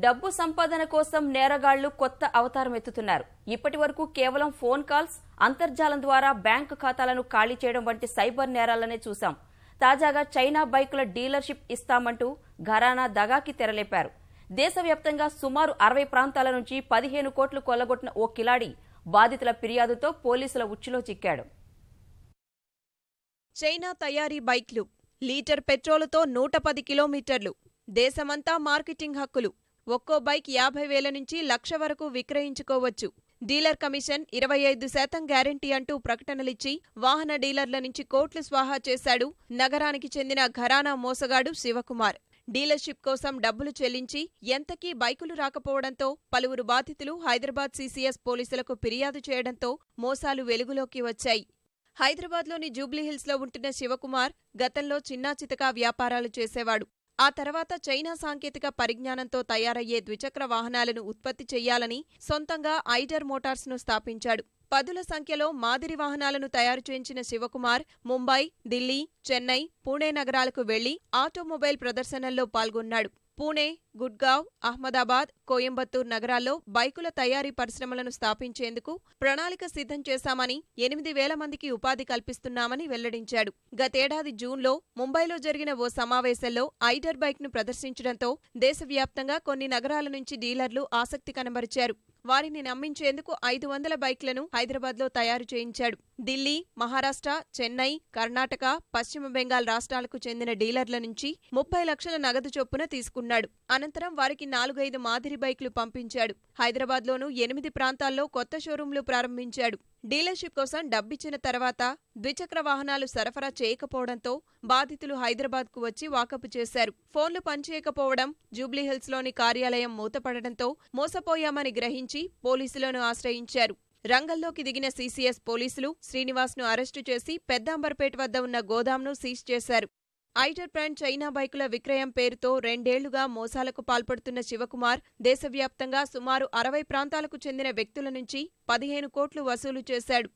డబ్బు సంపాదన కోసం నేరగాళ్ళు కొత్త అవతారం ఎత్తుతున్నారు. ఇప్పటి వరకు కేవలం ఫోన్ కాల్స్ అంతర్జాలం ద్వారా బ్యాంకు ఖాతాలను ఖాళీ చేయడం వంటి సైబర్ నేరాలనే చూశాం. తాజాగా చైనా బైకుల డీలర్షిప్ ఇస్తామంటూ ఘరానా దగాకి తెరలేపారు. దేశవ్యాప్తంగా సుమారు అరవై ప్రాంతాల నుంచి పదిహేను కోట్లు కొల్లగొట్టిన ఓ కిలాడి బాధితుల ఫిర్యాదుతో పోలీసుల ఉచ్చులో చిక్కాడు. చైనా తయారీ బైక్లు లీటర్ పెట్రోలుతో నూట పది కిలోమీటర్లు దేశమంతా మార్కెటింగ్ హక్కులు. ఒక్కో బైక్ యాభై వేల నుంచి లక్ష వరకు విక్రయించుకోవచ్చు. డీలర్ కమిషన్ ఇరవై ఐదు శాతం గ్యారంటీ అంటూ ప్రకటనలిచ్చి వాహన డీలర్ల నుంచి కోట్లు స్వాహా చేశాడు. నగరానికి చెందిన ఘరానా మోసగాడు శివకుమార్. డీలర్షిప్ కోసం డబ్బులు చెల్లించి ఎంతకీ బైకులు రాకపోవడంతో పలువురు బాధితులు హైదరాబాద్ సీసీఎస్ పోలీసులకు ఫిర్యాదు చేయడంతో మోసాలు వెలుగులోకి వచ్చాయి. హైదరాబాద్లోని జూబ్లీహిల్స్లో ఉంటున్న శివకుమార్ గతంలో చిన్నాచితకా వ్యాపారాలు చేసేవాడు. ఆ తర్వాత చైనా సాంకేతిక పరిజ్ఞానంతో తయారయ్యే ద్విచక్ర వాహనాలను ఉత్పత్తి చేయాలని సొంతంగా ఐడర్ మోటార్స్ను స్థాపించాడు. పదుల సంఖ్యలో మాదిరి వాహనాలను తయారు చేయించిన శివకుమార్ ముంబై ఢిల్లీ చెన్నై పూణే నగరాలకు వెళ్ళి ఆటోమొబైల్ ప్రదర్శనల్లో పాల్గొన్నాడు. పూణే గుడ్గావ్ అహ్మదాబాద్ కోయంబత్తూర్ నగరాల్లో బైకుల తయారీ పరిశ్రమలను స్థాపించేందుకు ప్రణాళిక సిద్ధం చేశామని ఎనిమిది వేల మందికి ఉపాధి కల్పిస్తున్నామని వెల్లడించాడు. గతేడాది జూన్లో ముంబైలో జరిగిన ఓ సమావేశంలో ఐడర్ బైక్ను ప్రదర్శించడంతో దేశవ్యాప్తంగా కొన్ని నగరాల నుంచి డీలర్లు ఆసక్తి కనబరిచారు. వారిని నమ్మించేందుకు ఐదు వందల బైక్లను హైదరాబాద్లో తయారు చేయించాడు. ఢిల్లీ మహారాష్ట్ర చెన్నై కర్ణాటక పశ్చిమ బెంగాల్ రాష్ట్రాలకు చెందిన డీలర్ల నుంచి ముప్పై లక్షల నగదు చొప్పున తీసుకున్నాడు. అనంతరం వారికి నాలుగైదు మాదిరి బైక్లు పంపించాడు. హైదరాబాద్లోనూ ఎనిమిది ప్రాంతాల్లో కొత్త షోరూంలు ప్రారంభించాడు. డీలర్షిప్ కోసం డబ్బిచ్చిన తర్వాత ద్విచక్ర వాహనాలు సరఫరా చేయకపోవడంతో బాధితులు హైదరాబాద్కు వచ్చి వాకపు చేశారు. ఫోన్లు పనిచేయకపోవడం జూబ్లీహిల్స్లోని కార్యాలయం మూతపడడంతో మోసపోయామని గ్రహించి పోలీసులను ఆశ్రయించారు. రంగంలోకి దిగిన సీసీఎస్ పోలీసులు శ్రీనివాస్ను అరెస్టు చేసి పెద్దాంబర్పేట వద్ద ఉన్న గోదాంను సీజ్ చేశారు. ఐటర్ బ్రాండ్ చైనా బైకుల విక్రయం పేరుతో రెండేళ్ళుగా మోసాలకు పాల్పడుతున్న శివకుమార్ దేశవ్యాప్తంగా సుమారు అరవై ప్రాంతాలకు చెందిన వ్యక్తుల నుంచి పదిహేను కోట్లు వసూలు చేశాడు.